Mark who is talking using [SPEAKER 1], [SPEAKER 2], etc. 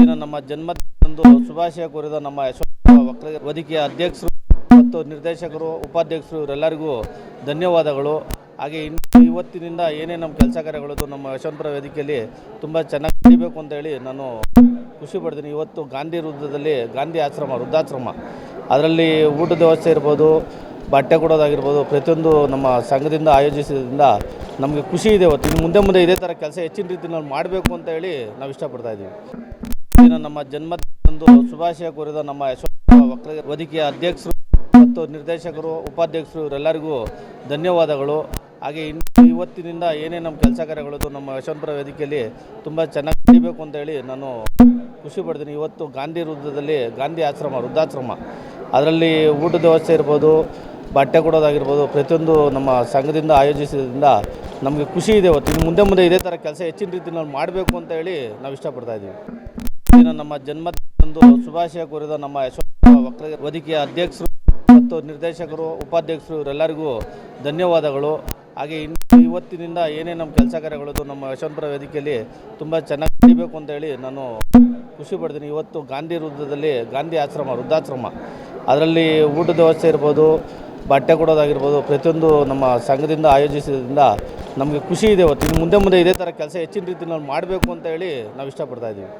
[SPEAKER 1] ದಿನ ನಮ್ಮ ಜನ್ಮದಿನದಂದು ಶುಭಾಶಯ ಕೋರಿದ ನಮ್ಮ ಯಶವಂತ ವಕ್ರ ವೇದಿಕೆಯ ಅಧ್ಯಕ್ಷರು ಮತ್ತು ನಿರ್ದೇಶಕರು, ಉಪಾಧ್ಯಕ್ಷರು ಇವರೆಲ್ಲರಿಗೂ ಧನ್ಯವಾದಗಳು. ಹಾಗೆ ಇನ್ನು ಇವತ್ತಿನಿಂದ ಏನೇ ನಮ್ಮ ಕೆಲಸ ಕಾರ್ಯಗಳದ್ದು ನಮ್ಮ ಯಶವಂತಪುರ ವೇದಿಕೆಯಲ್ಲಿ ತುಂಬ ಚೆನ್ನಾಗಿ ನಡೀಬೇಕು ಅಂತ ಹೇಳಿ ನಾನು ಖುಷಿ ಪಡ್ತೀನಿ. ಇವತ್ತು ಗಾಂಧಿ ವೃದ್ಧದಲ್ಲಿ ಗಾಂಧಿ ಆಶ್ರಮ, ವೃದ್ಧಾಶ್ರಮ. ಅದರಲ್ಲಿ ಊಟದ ವ್ಯವಸ್ಥೆ ಇರ್ಬೋದು, ಬಟ್ಟೆ ಕೊಡೋದಾಗಿರ್ಬೋದು, ಪ್ರತಿಯೊಂದು ನಮ್ಮ ಸಂಘದಿಂದ ಆಯೋಜಿಸಿದ್ರಿಂದ ನಮಗೆ ಖುಷಿ ಇದೆ ಇವತ್ತು. ಮುಂದೆ ಮುಂದೆ ಇದೇ ಥರ ಕೆಲಸ ಹೆಚ್ಚಿನ ರೀತಿಯಲ್ಲಿ ಮಾಡಬೇಕು ಅಂತ ಹೇಳಿ ನಾವು ಇಷ್ಟಪಡ್ತಾ ಇದ್ದೀವಿ. ನಮ್ಮ ಜನ್ಮದಿನದಂದು ಶುಭಾಶಯ ಕೋರಿದ ನಮ್ಮ ವಕ್ರ ವೇದಿಕೆಯ ಅಧ್ಯಕ್ಷರು ಮತ್ತು ನಿರ್ದೇಶಕರು, ಉಪಾಧ್ಯಕ್ಷರು ಇವರೆಲ್ಲರಿಗೂ ಧನ್ಯವಾದಗಳು. ಹಾಗೆ ಇನ್ನು ಇವತ್ತಿನಿಂದ ಏನೇ ನಮ್ಮ ಕೆಲಸ ಕಾರ್ಯಗಳು ನಮ್ಮ ಯಶವಂತಪುರ ವೇದಿಕೆಯಲ್ಲಿ ತುಂಬ ಚೆನ್ನಾಗಿ ನಡೀಬೇಕು ಅಂತ ಹೇಳಿ ನಾನು ಖುಷಿ ಪಡ್ತೀನಿ. ಇವತ್ತು ಗಾಂಧಿ ವೃದ್ಧದಲ್ಲಿ ಗಾಂಧಿ ಆಶ್ರಮ, ವೃದ್ಧಾಶ್ರಮ. ಅದರಲ್ಲಿ ಊಟದ ವ್ಯವಸ್ಥೆ ಇರ್ಬೋದು, ಬಟ್ಟೆ ಕೊಡೋದಾಗಿರ್ಬೋದು, ಪ್ರತಿಯೊಂದು ನಮ್ಮ ಸಂಘದಿಂದ ಆಯೋಜಿಸಿದ್ರಿಂದ ನಮಗೆ ಖುಷಿ ಇದೆ ಇವತ್ತು. ಮುಂದೆ ಮುಂದೆ ಇದೇ ಥರ ಕೆಲಸ ಹೆಚ್ಚಿನ ರೀತಿಯಲ್ಲಿ ಮಾಡಬೇಕು ಅಂತ ಹೇಳಿ ನಾವು ಇಷ್ಟಪಡ್ತಾ ಇದ್ದೀವಿ. ದಿನ ನಮ್ಮ ಜನ್ಮದಿನದಂದು ಶುಭಾಶಯ ಕೋರಿದ ನಮ್ಮ ಯಶೋಧ ವಕ್ರ ವೇದಿಕೆಯ ಅಧ್ಯಕ್ಷರು ಮತ್ತು ನಿರ್ದೇಶಕರು, ಉಪಾಧ್ಯಕ್ಷರು ಇವರೆಲ್ಲರಿಗೂ ಧನ್ಯವಾದಗಳು. ಹಾಗೆ ಇನ್ನು ಇವತ್ತಿನಿಂದ ಏನೇ ನಮ್ಮ ಕೆಲಸ ಕಾರ್ಯಗಳದ್ದು ನಮ್ಮ ಯಶವಂತಪುರ ವೇದಿಕೆಯಲ್ಲಿ ತುಂಬ ಚೆನ್ನಾಗಿ ನಡೀಬೇಕು ಅಂತ ಹೇಳಿ ನಾನು ಖುಷಿ ಪಡ್ತೀನಿ. ಇವತ್ತು ಗಾಂಧಿ ವೃದ್ಧದಲ್ಲಿ ಗಾಂಧಿ ಆಶ್ರಮ, ವೃದ್ಧಾಶ್ರಮ. ಅದರಲ್ಲಿ ಊಟದ ವ್ಯವಸ್ಥೆ ಇರ್ಬೋದು, ಬಟ್ಟೆ ಕೊಡೋದಾಗಿರ್ಬೋದು, ಪ್ರತಿಯೊಂದು ನಮ್ಮ ಸಂಘದಿಂದ ಆಯೋಜಿಸಿದ್ರಿಂದ ನಮಗೆ ಖುಷಿ ಇದೆ ಇವತ್ತು. ಮುಂದೆ ಮುಂದೆ ಇದೇ ಥರ ಕೆಲಸ ಹೆಚ್ಚಿನ ರೀತಿಯಲ್ಲಿ ಮಾಡಬೇಕು ಅಂತ ಹೇಳಿ ನಾವು ಇಷ್ಟಪಡ್ತಾ ಇದ್ದೀವಿ.